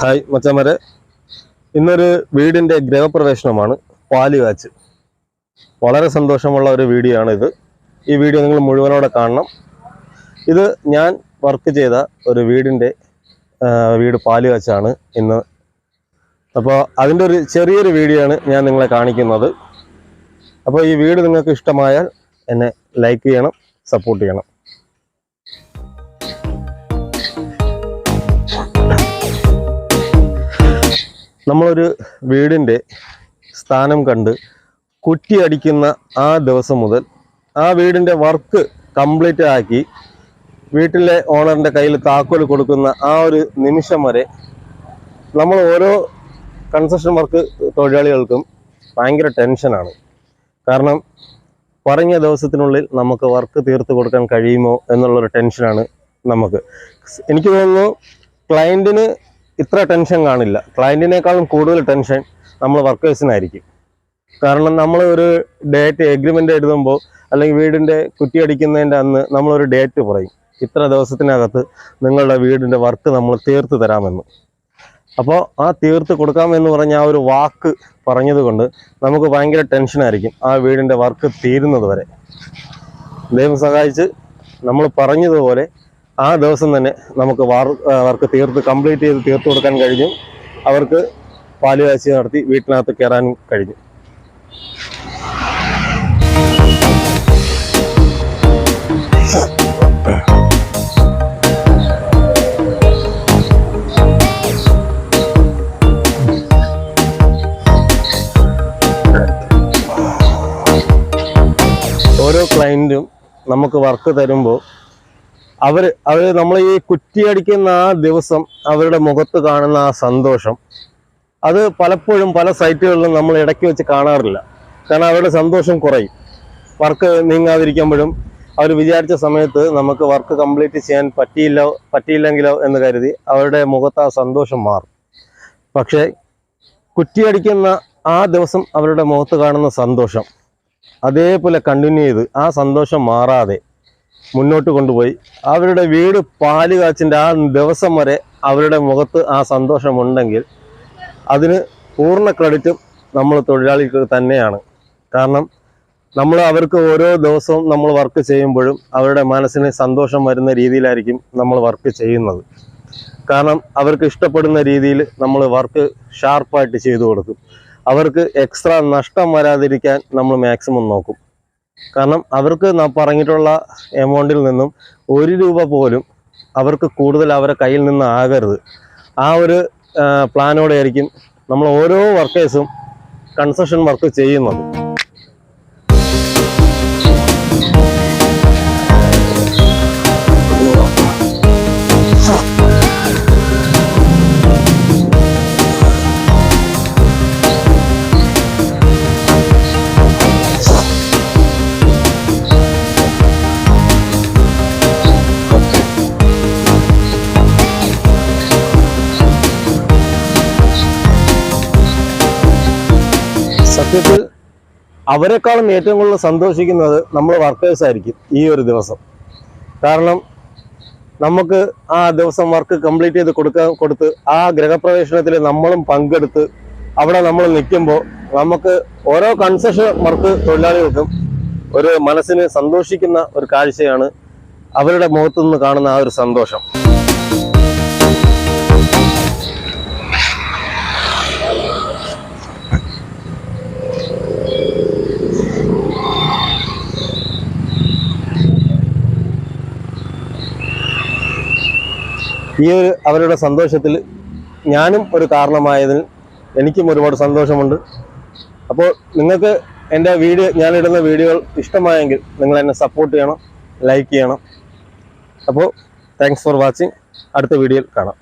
Hi മച്ചാമാരെ. ഇന്നൊരു വീടിന്റെ ഗ്രഹപ്രവേശനമാണ് പാൽ വാച്ച് വളരെ സന്തോഷമുള്ള ഒരു വീഡിയോ ആണ് ഇത് ഈ വീഡിയോ നിങ്ങൾ മുഴുവനോടെ കാണണം. ഇത് ഞാൻ വർക്ക് ചെയ്ത ഒരു വീടിന്റെ വീട് പാൽ വാച്ചാണ് ഇന്ന്. അപ്പോൾ അതിന്റെ ഒരു ചെറിയൊരു വീഡിയോ ആണ് ഞാൻ നിങ്ങളെ കാണിക്കുന്നത്. അപ്പോൾ ഈ വീട് നിങ്ങൾക്ക് ഇഷ്ടമായാൽ എന്നെ ലൈക്ക് ചെയ്യണം സപ്പോർട്ട് ചെയ്യണം. നമ്മളൊരു വീടിന്റെ സ്ഥാനം കണ്ട് കുറ്റിയടിക്കുന്ന ആ ദിവസം മുതൽ ആ വീടിന്റെ വർക്ക് കംപ്ലീറ്റ് ആക്കി വീട്ടിലെ ഓണറിന്റെ കയ്യിൽ താക്കോൽ കൊടുക്കുന്ന ആ ഒരു നിമിഷം വരെ നമ്മൾ ഓരോ കൺസ്ട്രക്ഷൻ വർക്ക് തൊഴിലാളികൾക്കും ഭയങ്കര ടെൻഷനാണ്. കാരണം പറഞ്ഞ ദിവസത്തിനുള്ളിൽ നമുക്ക് വർക്ക് തീർത്ത് കൊടുക്കാൻ കഴിയുമോ എന്നുള്ളൊരു ടെൻഷനാണ് നമുക്ക്. എനിക്ക് തോന്നുന്നു ക്ലയന്റിന് ഇത്ര ടെൻഷൻ കാണില്ല. ക്ലയന്റിനേക്കാളും കൂടുതൽ ടെൻഷൻ നമ്മൾ വർക്കേഴ്സിനായിരിക്കും കാരണം നമ്മൾ ഒരു ഡേറ്റ് എഗ്രിമെന്റ് എഴുതുമ്പോൾ അല്ലെങ്കിൽ വീടിന്റെ കുറ്റിയടിക്കുന്നതിന്റെ അന്ന് നമ്മളൊരു ഡേറ്റ് പറയും. ഇത്ര ദിവസത്തിനകത്ത് നിങ്ങളുടെ വീടിന്റെ വർക്ക് നമ്മൾ തീർത്ത് തരാമെന്ന്. അപ്പോൾ ആ തീർത്ത് കൊടുക്കാമെന്ന് പറഞ്ഞ ആ ഒരു വാക്ക് പറഞ്ഞതുകൊണ്ട് നമുക്ക് ഭയങ്കര ടെൻഷനായിരിക്കും ആ വീടിന്റെ വർക്ക് തീരുന്നത് വരെ. ദൈവം സഹായിച്ച് നമ്മൾ പറഞ്ഞതുപോലെ ആ ദിവസം തന്നെ നമുക്ക് വർക്ക് തീർത്ത് കംപ്ലീറ്റ് ചെയ്ത് തീർത്തു കൊടുക്കാൻ കഴിഞ്ഞു. അവർക്ക് പാൽ കാച്ചി നടത്തി വീട്ടിനകത്ത് കയറാനും കഴിഞ്ഞു. ഓരോ ക്ലയന്റും നമുക്ക് വർക്ക് തരുമ്പോൾ അവർ അവർ നമ്മൾ ഈ കുറ്റിയടിക്കുന്ന ആ ദിവസം അവരുടെ മുഖത്ത് കാണുന്ന ആ സന്തോഷം അത് പലപ്പോഴും പല സൈറ്റുകളിലും നമ്മൾ ഇടയ്ക്ക് വെച്ച് കാണാറില്ല. കാരണം അവരുടെ സന്തോഷം കുറയും. വർക്ക് നീങ്ങാതിരിക്കുമ്പോഴും അവർ വിചാരിച്ച സമയത്ത് നമുക്ക് വർക്ക് കംപ്ലീറ്റ് ചെയ്യാൻ പറ്റിയില്ലോ പറ്റിയില്ലെങ്കിലോ എന്ന് കരുതി അവരുടെ മുഖത്ത് ആ സന്തോഷം മാറും. പക്ഷേ കുറ്റിയടിക്കുന്ന ആ ദിവസം അവരുടെ മുഖത്ത് കാണുന്ന സന്തോഷം അതേപോലെ കണ്ടിന്യൂ ചെയ്ത് ആ സന്തോഷം മാറാതെ മുന്നോട്ട് കൊണ്ടുപോയി. അവരുടെ വീട് പാൽ കാച്ചിന്റെ ആ ദിവസം വരെ അവരുടെ മുഖത്ത് ആ സന്തോഷമുണ്ടെങ്കിൽ അതിന് പൂർണ ക്രെഡിറ്റും നമ്മൾ തൊഴിലാളികൾ തന്നെയാണ്. കാരണം നമ്മൾ അവർക്ക് ഓരോ ദിവസവും നമ്മൾ വർക്ക് ചെയ്യുമ്പോഴും അവരുടെ മനസ്സിന് സന്തോഷം വരുന്ന രീതിയിലായിരിക്കും നമ്മൾ വർക്ക് ചെയ്യുന്നത്. കാരണം അവർക്ക് ഇഷ്ടപ്പെടുന്ന രീതിയിൽ നമ്മൾ വർക്ക് ഷാർപ്പായിട്ട് ചെയ്തു കൊടുക്കും. അവർക്ക് എക്സ്ട്രാ നഷ്ടം വരാതിരിക്കാൻ നമ്മൾ മാക്സിമം നോക്കും. കാരണം അവർക്ക് പറഞ്ഞിട്ടുള്ള എമൗണ്ടിൽ നിന്നും ഒരു രൂപ പോലും അവർക്ക് കൂടുതൽ അവരെ കയ്യിൽ നിന്ന് ആകരുത്. ആ ഒരു പ്ലാനോടെ ആയിരിക്കും നമ്മൾ ഓരോ വർക്കേഴ്സും കൺസ്ട്രക്ഷൻ വർക്ക് ചെയ്യുന്നത്. സത്യത്തിൽ അവരെക്കാളും ഏറ്റവും കൂടുതൽ സന്തോഷിക്കുന്നത് നമ്മൾ വർക്കേഴ്സ് ആയിരിക്കും ഈ ഒരു ദിവസം. കാരണം നമുക്ക് ആ ദിവസം വർക്ക് കംപ്ലീറ്റ് ചെയ്ത് കൊടുക്ക കൊടുത്ത് ആ ഗ്രഹപ്രവേശനത്തിൽ നമ്മളും പങ്കെടുത്ത് അവിടെ നമ്മൾ നിൽക്കുമ്പോൾ നമുക്ക് ഓരോ കൺസെഷൻ വർക്ക് തൊഴിലാളികൾക്കും ഒരു മനസ്സിന് സന്തോഷിക്കുന്ന ഒരു കാഴ്ചയാണ് അവരുടെ മുഖത്തു നിന്ന് കാണുന്ന ആ ഒരു സന്തോഷം. ഈ ഒരു അവരുടെ സന്തോഷത്തിൽ ഞാനും ഒരു കാരണമായതിൽ എനിക്കും ഒരുപാട് സന്തോഷമുണ്ട്. അപ്പോൾ നിങ്ങൾക്ക് എന്റെ വീഡിയോ ഞാനിടുന്ന വീഡിയോകൾ ഇഷ്ടമായെങ്കിൽ നിങ്ങൾ എന്നെ സപ്പോർട്ട് ചെയ്യണം ലൈക്ക് ചെയ്യണം. അപ്പോൾ താങ്ക്സ് ഫോർ വാച്ചിങ് അടുത്ത വീഡിയോയിൽ കാണാം.